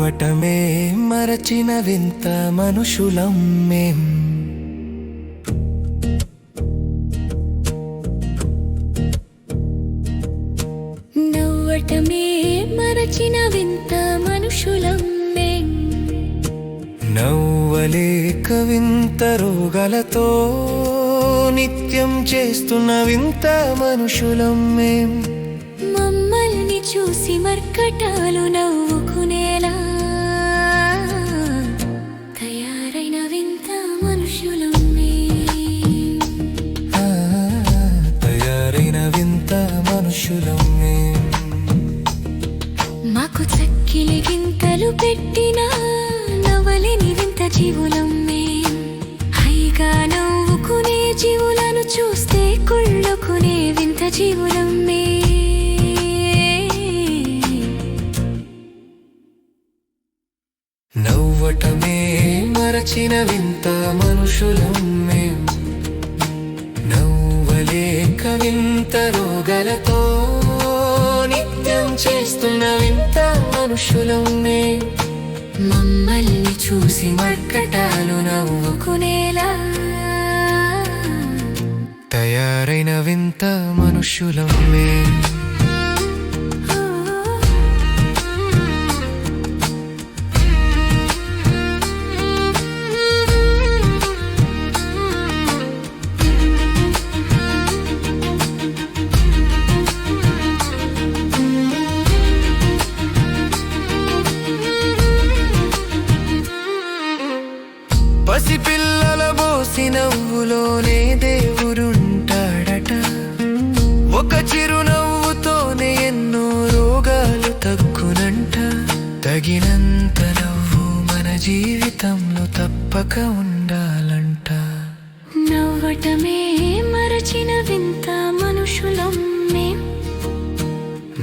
మరచిన వింత మనుషులం మేం. నవ్వటమే మరచిన వింత మనుషులం మేం. నవ్వలేక వింత రోగాలతో నిత్యం చేస్తున్న వింత మనుషులం మేం. మమ్మల్ని చూసి మర్కటాలు నవ్వుకునేలా మనుషులం మాకు చక్కిలి గింతలు పెట్టిన నవలిని వింత జీవులం. హైగా నవ్వుకునే జీవులను చూస్తే కుళ్ళుకునే వింత జీవులం. నవ్వటమే మరచిన వింత మనుషులం మేం నవ్వలేక వింత రోగాలతో చేస్తున్న వింత మనుషులం మమ్మల్ని చూసి మర్కటాలు నవ్వుకునేలా. తయారైన వింత మనుషులమే బోసి నవ్వులోనే దేవుడుంటాడట. ఒక చిరునవ్వుతోనే ఎన్నో రోగాలు తగ్గునంట. తగినంత నవ్వు మన జీవితంలో తప్పక ఉండాలంట. నవ్వటమే మరచిన వింత మనుషులం మేం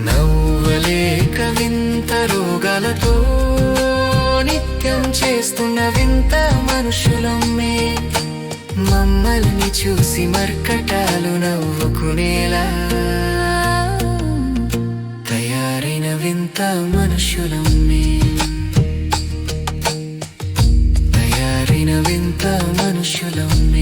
నవ్వలేక వింత రోగాలతో నిత్యం చేస్తున్న వింత మనుషులం మే మమ్మల్ని చూసి మర్కటాలు నవ్వుకునేలా. తయారైన వింత మనుషులమ్మే. తయారైన వింత మనుషులమ్మే.